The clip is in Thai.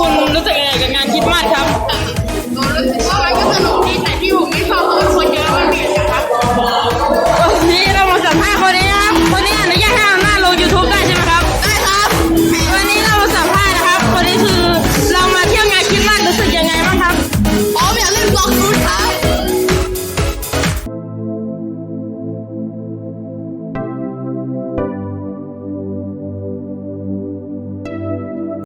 คุณรู้สึกยังไงกับงานคิดมากครับ รู้สึกว่ามันก็สนุกดีแต่ที่ผมไม่ชอบคือคนเยอะมันเบียดกัครับ นี่เรามาสัมภาษณ์คนนี้ครัคนนี้อนุญาตให้